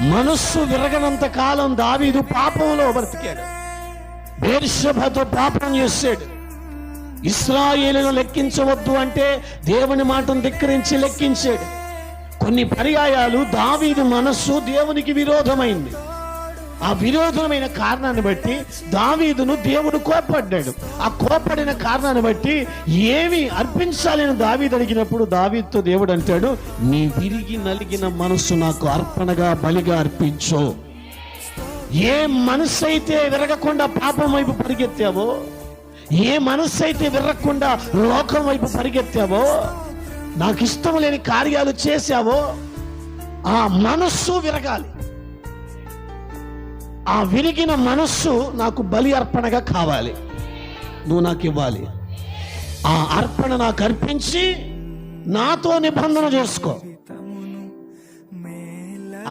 మనస్సు విరగనంత కాలం దావీదు పాపంలో బ్రతికాడు. బేర్షభతో పాపం చేశాడు. ఇస్రాయేలును లెక్కించవద్దు అంటే దేవుని మాటను ధిక్కరించి లెక్కించాడు. కొన్ని పర్యాయాలు దావీదు మనస్సు దేవునికి విరోధమైంది. ఆ విరోధమైన కారణాన్ని బట్టి దావీదును దేవుడు కోపడ్డాడు ఆ కోపడిన కారణాన్ని బట్టి ఏమి అర్పించాలని దావీదు అడిగినప్పుడు దావీదుతో దేవుడు అంటాడు నీ విరిగి నలిగిన మనస్సు నాకు అర్పణగా బలిగా అర్పించు. ఏ మనస్సు అయితే విరగకుండా పాపం వైపు పరిగెత్తావో ఏ మనస్సు అయితే విరగకుండా లోకం వైపు పరిగెత్తావో నాకు ఇష్టం లేని కార్యాలు చేశావో ఆ మనస్సు విరగాలి. ఆ విరిగిన మనస్సు నాకు బలి అర్పణగా కావాలి. నువ్వు నాకు ఇవ్వాలి. ఆ అర్పణ నాకు అర్పించి నాతో నిబంధన చేసుకో.